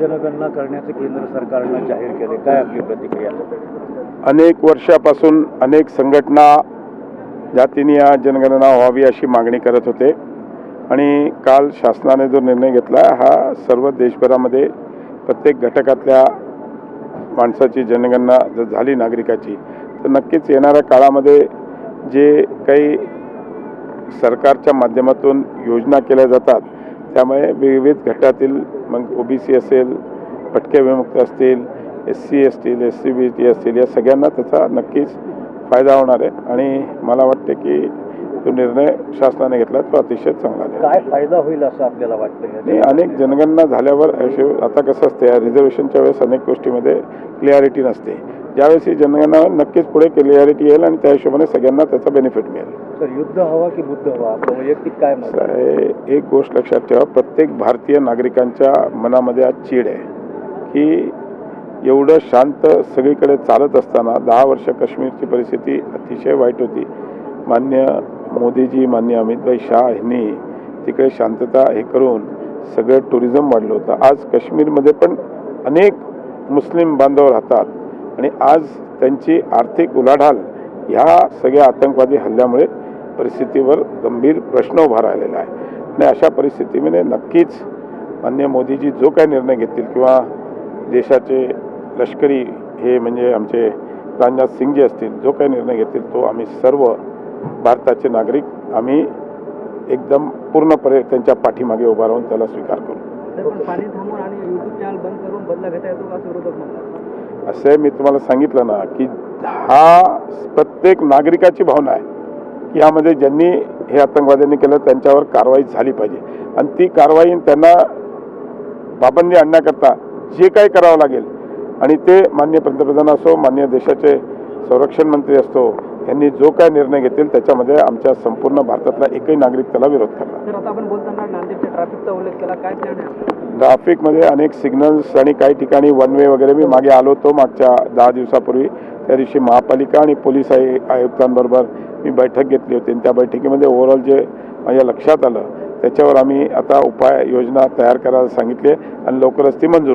जनगणना करण्याचे केंद्र सरकारनं जाहीर केले काय आपली प्रतिक्रिया? अनेक वर्षापासून अनेक संघटना जातीने या जनगणना व्हावी अशी मागणी करत होते. आणि काल शासनाने जो निर्णय घेतला हा सर्व देशभरामध्ये प्रत्येक घटकातल्या माणसाची जनगणना जर झाली नागरिकाची तर नक्कीच येणाऱ्या काळामध्ये जे काही सरकारच्या माध्यमातून योजना केल्या जातात त्यामुळे विविध घटातील मग ओबीसी असेल भटक्या विमुक्त असतील एस सी असतील एस सी बी टी असतील या सगळ्यांना त्याचा नक्कीच फायदा होणार आहे. आणि मला वाटते की जो निर्णय शासनाने घेतला तो अतिशय चांगला आहे. काय फायदा होईल असं आपल्याला वाटतं आणि अनेक जनगणना झाल्यावर आता कसं असते रिझर्वेशनच्या वेळेस अनेक गोष्टीमध्ये क्लिअरिटी नसते. ज्यावेळेस ही जनगणना नक्कीच पुढे क्लिअरिटी येईल आणि त्या हिशोबाने सगळ्यांना त्याचा बेनिफिट मिळेल. सर युद्ध हवा की बुद्ध हवा? आपलं वैयक्तिक काय मत? एक गोष्ट लक्षात ठेवा प्रत्येक भारतीय नागरिकांच्या मनामध्ये आज चीड आहे की एवढं शांत सगळीकडे चालत असताना दहा वर्ष काश्मीरची परिस्थिती अतिशय वाईट होती. मान्य मोदीजी मान्य अमितभाई शाह यांनी तिकडे शांतता हे करून सगळं टुरिझम वाढलं होतं. आज काश्मीरमध्ये पण अनेक मुस्लिम बांधव राहतात. आणि आज त्यांची आर्थिक उलाढाल ह्या सगळ्या आतंकवादी हल्ल्यामुळे परिस्थितीवर गंभीर प्रश्न उभा राहिलेला आहे. आणि अशा परिस्थितीमध्ये नक्कीच मान्य मोदीजी जो काय निर्णय घेतील किंवा देशाचे लष्करी हे म्हणजे आमचे राजनाथ सिंग जे असतील जो काही निर्णय घेतील तो आम्ही सर्व भारताचे नागरिक आम्ही एकदम पूर्णपणे त्यांच्या पाठीमागे उभा राहून त्याला स्वीकार करू. असे असं मी तुम्हाला सांगितलं ना की हा प्रत्येक नागरिकाची भावना आहे की यामध्ये ज्यांनी हे आतंकवाद्यांनी केलं त्यांच्यावर कारवाई झाली पाहिजे. आणि ती कारवाई त्यांना पाबंदी आणण्याकरता जे काही करावं लागेल आणि ते मान्य पंतप्रधान असो मान्य देशाचे संरक्षण मंत्री असतो यांनी जो काय निर्णय घेतील त्याच्यामध्ये आमच्या संपूर्ण भारतातला एकही नागरिक त्याला विरोध करणार सर ट्रॅफिकमध्ये अनेक सिग्नल्स आणि काही ठिकाणी वन वे वगैरे मी मागे आलो होतो मागच्या दहा दिवसापूर्वी. त्या दिवशी महापालिका आणि पोलीस आय आयुक्तांबरोबर मी बैठक घेतली होती. आणि त्या बैठकीमध्ये ओव्हरऑल जे माझ्या लक्षात आलं त्याच्यावर आम्ही आता उपाय योजना तयार करायला सांगितली आणि लवकरच ती मंजूर